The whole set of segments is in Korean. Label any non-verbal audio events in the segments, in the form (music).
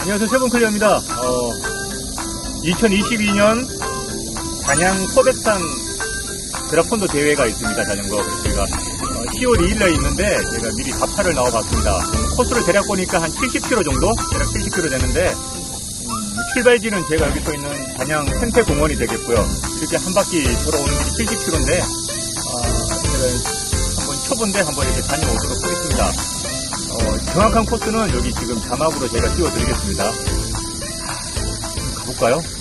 안녕하세요. 세븐클리어입니다. 어, 2022년 단양 소백산 드라폰도 대회가 있습니다. 자전거. 제가 어, 10월 2일날 있는데 제가 미리 답사를 나와봤습니다. 음, 코스를 대략 보니까 한 70km 정도? 대략 70km 되는데 음, 출발지는 제가 여기 서 있는 단양 생태공원이 되겠고요. 이렇게 한 바퀴 돌아오는 길이 70km인데 제가 한번 초본데 한번 이렇게 다녀오도록 하겠습니다. 어, 정확한 코스는 여기 지금 자막으로 제가 띄워드리겠습니다. 하, 가볼까요?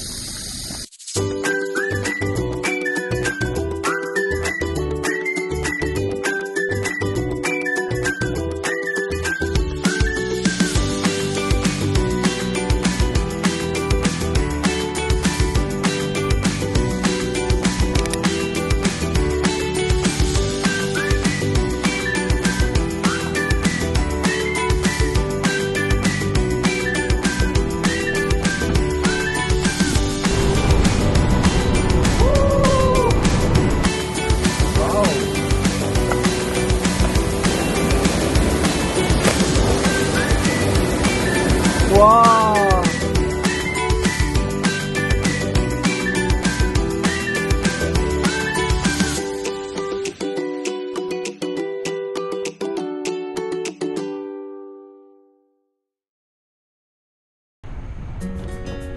you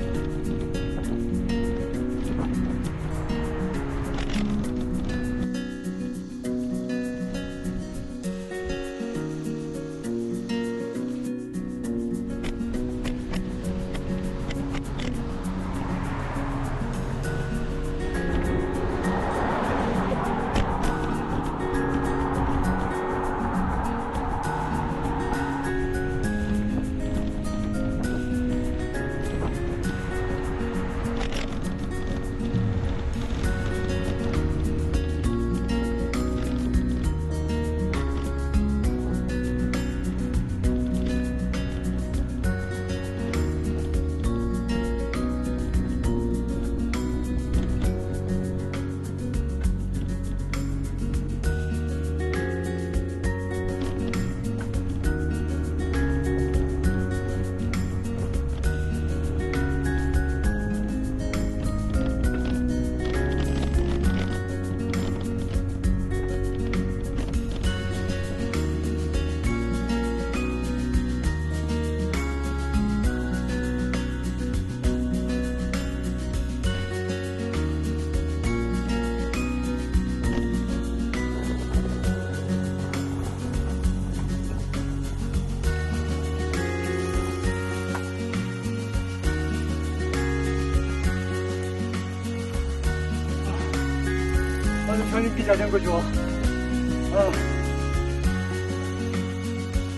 아유, 전기 자전거 좋아. 아.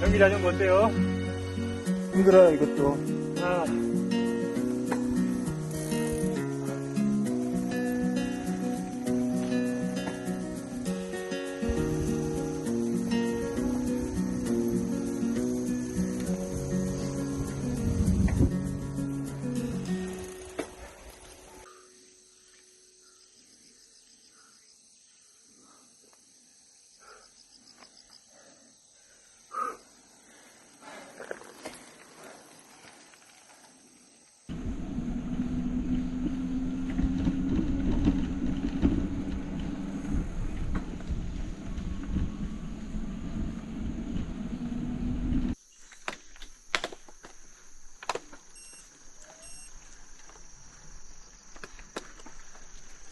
전기 자전거 어때요? 힘들어요, 이것도. 아.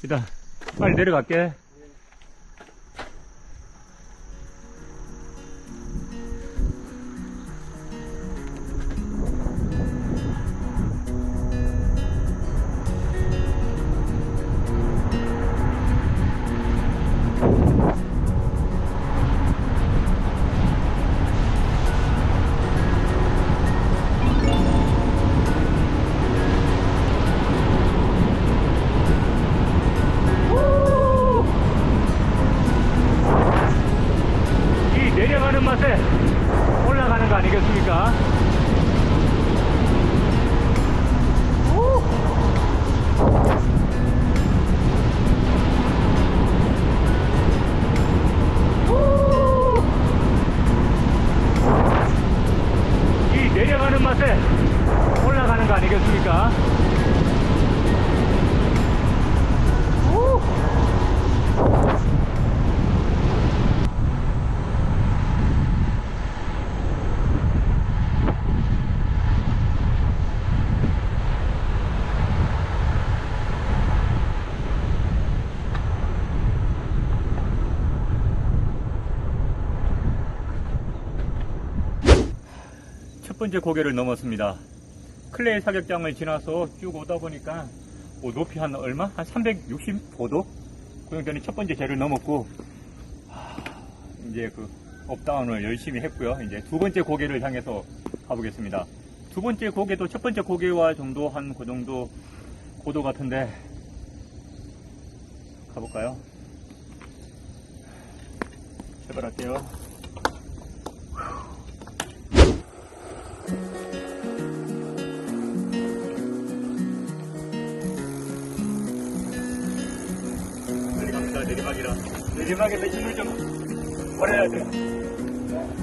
일단 빨리 내려갈게. 번째 고개를 넘었습니다. 클레이 사격장을 지나서 쭉 오다 보니까 뭐 높이 한 얼마? 한 365도? 그 정도는 첫 번째 제를 넘었고 하, 이제 그 업다운을 열심히 했고요. 이제 두 번째 고개를 향해서 가보겠습니다. 두 번째 고개도 첫 번째 고개와 정도 한 그 정도 고도 같은데 가볼까요? 출발할게요. 내리막이라 내리막에서 힘을 좀 버려야 돼.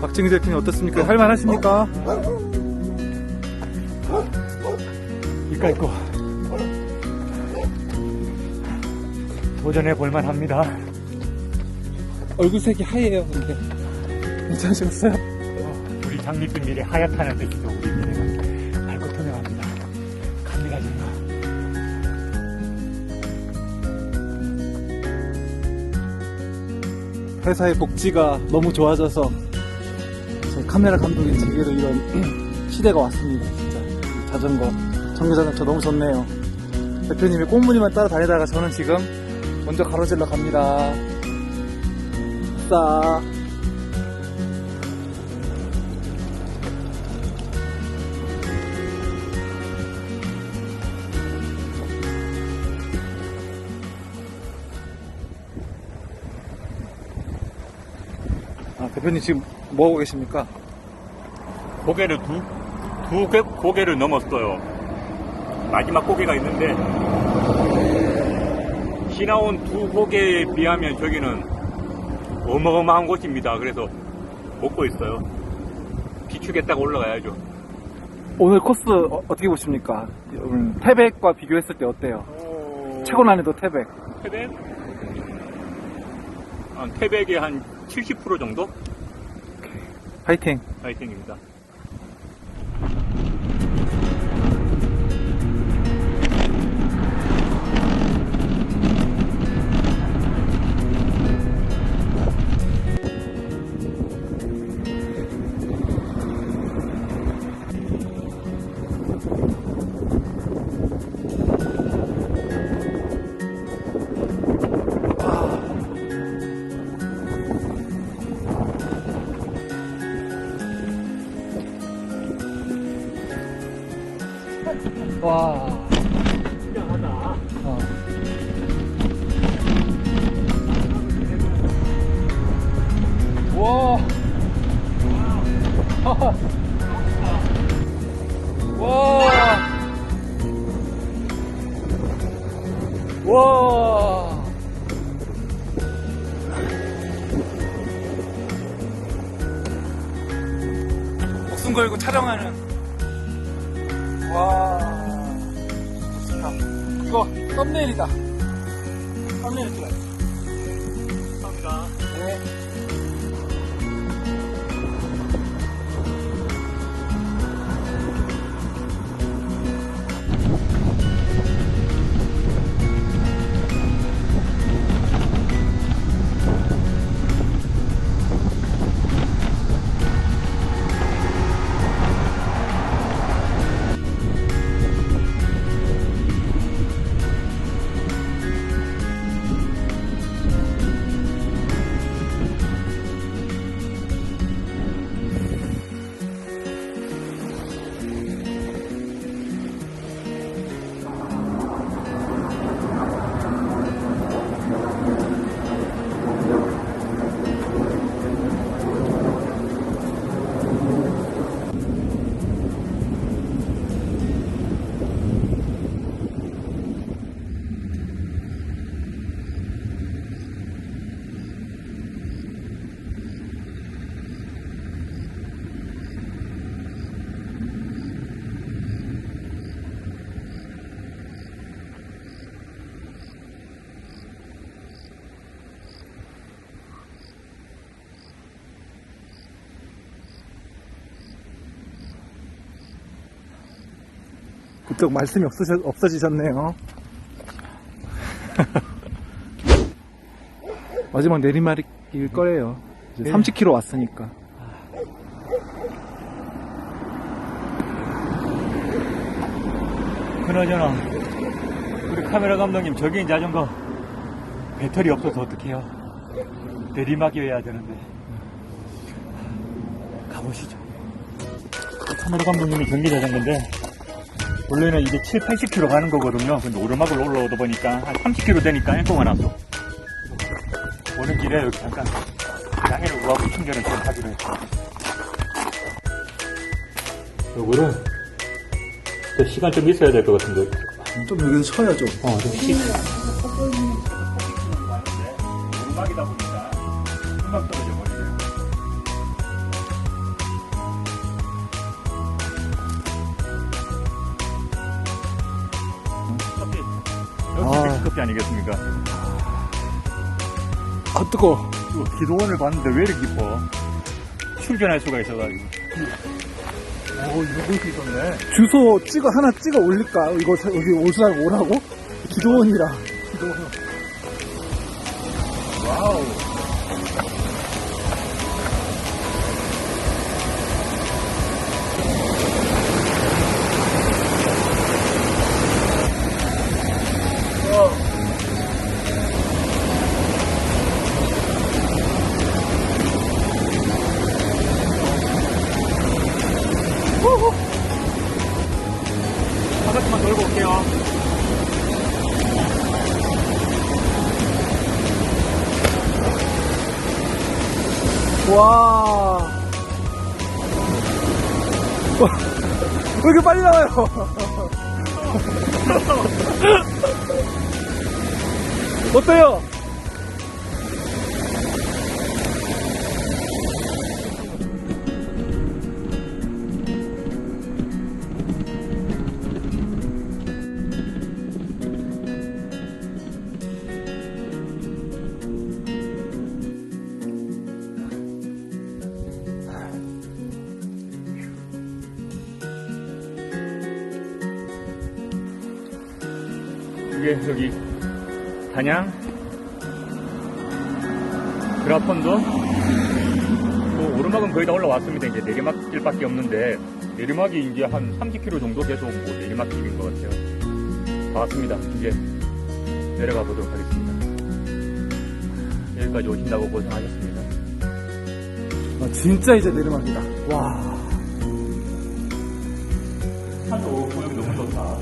박정희 대표님 어떻습니까? 할만하십니까? 이까 있고 도전해 볼만 합니다. 얼굴색이 하얘요, 근데. 괜찮으셨어요? 우리 장밋빛 미래 하얗다는 뜻이죠. 우리 미래가 밝고 투명합니다. 갑니다 지금. 회사의 복지가 너무 좋아져서 제 카메라 감독인 제게도 이런 (clears throat) 시대가 왔습니다, 진짜. 이 자전거, 정류자전거 너무 좋네요. 대표님이 꽁무니만 따라다니다가 저는 지금 먼저 가로질러 갑니다. 싸. 대표님 지금 뭐 하고 계십니까? 고개를 두, 두 개, 고개를 넘었어요. 마지막 고개가 있는데, 지나온 두 고개에 비하면 저기는 어마어마한 곳입니다. 그래서 먹고 있어요. 비추겠다고 올라가야죠. 오늘 코스 어, 떻게 보십니까? 오늘 태백과 비교했을 때 어때요? 최고 난이도 태백. 태백? 한 태백의 한 70% 정도? 파이팅. 파이팅입니다. 와. 신기하다. 어. 와. (laughs) 와. 와. 목숨 걸고 촬영하는. 와. 좋습니다. 이거 썸네일이다. 썸네일 찍어요. 감사합니다. 네. 문득 말씀이 없으셔, 없어지셨네요. (laughs) 마지막 내리막일 거예요. 이제 네. 30km 왔으니까. 그나저나 우리 카메라 감독님 저기 자전거 배터리 없어서 어떡해요 내리막이어야 되는데 가보시죠 카메라 감독님이 전기 자전거인데 원래는 이게 7, 80km 가는 거거든요. 근데 오르막을 올라오다 보니까 한 30km 되니까 앵꼬가 났어 오는 길에 여기 잠깐 양해를 구하고 충전을 좀 하기로 했어요 요거를 또 시간 좀 있어야 될 것 같은데. 좀 여기서 쳐야죠. 어, 좀 시. 음악이다 보니까 음악 떨 아. 커피 아니겠습니까? 아, 뜨거. 또 기도원을 봤는데 왜 이렇게 이뻐? 충전할 수가 있어가지고. 오, 이거 볼수 있었네. 주소 찍어, 하나 찍어 올릴까? 이거 저- 여기 오수랑 오라고? 기도원이라. 와우. 와. 와, 왜 이렇게 빨리 나와요? (laughs) 어때요? 이게 여기 단양 그라폰도 또 오르막은 거의 다 올라왔습니다. 이제 내리막길밖에 없는데 내리막이 이제 한 30km 정도 계속 뭐 내리막길인 것 같아요. 다 왔습니다. 이제 내려가 보도록 하겠습니다. 여기까지 오신다고 고생하셨습니다. 아, 진짜 이제 내리막이다. 와. 산도 고용 너무 좋다.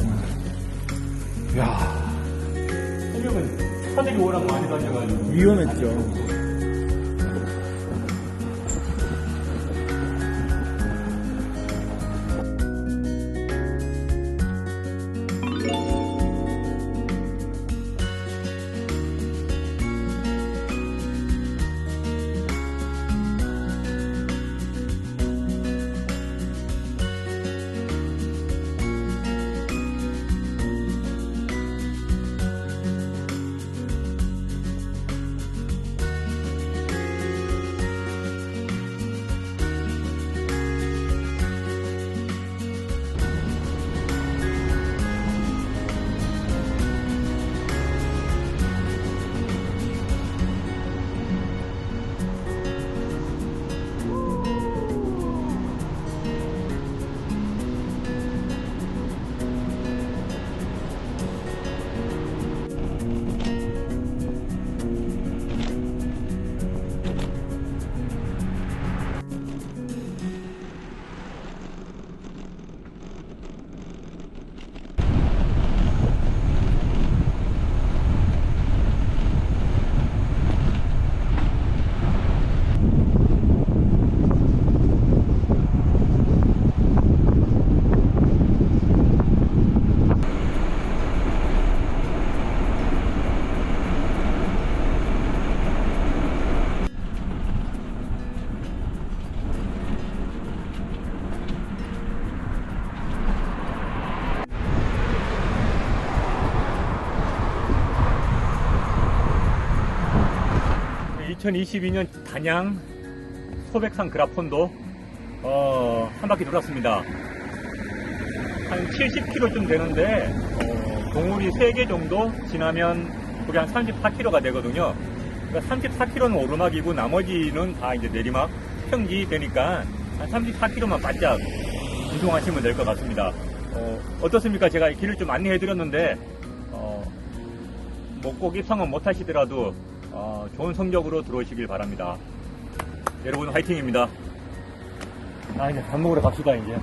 야 차들이 워낙 많이 다녀가지고 위험했죠. 2022년 단양 소백산 그라폰도 어, 한 바퀴 돌았습니다. 한 70km쯤 되는데 어, 동울이 3개 정도 지나면 그게 한 34km가 되거든요. 그러니까 34km는 오르막이고 나머지는 다 이제 내리막 평지 되니까 한 34km만 바짝 운동하시면 될 것 같습니다. 어, 어떻습니까? 제가 길을 좀 안내해 드렸는데 어, 뭐꼭 입상은 못 하시더라도 어, 좋은 성적으로 들어오시길 바랍니다. 여러분 화이팅입니다. 아 이제 밥 먹으러 갑시다 이제.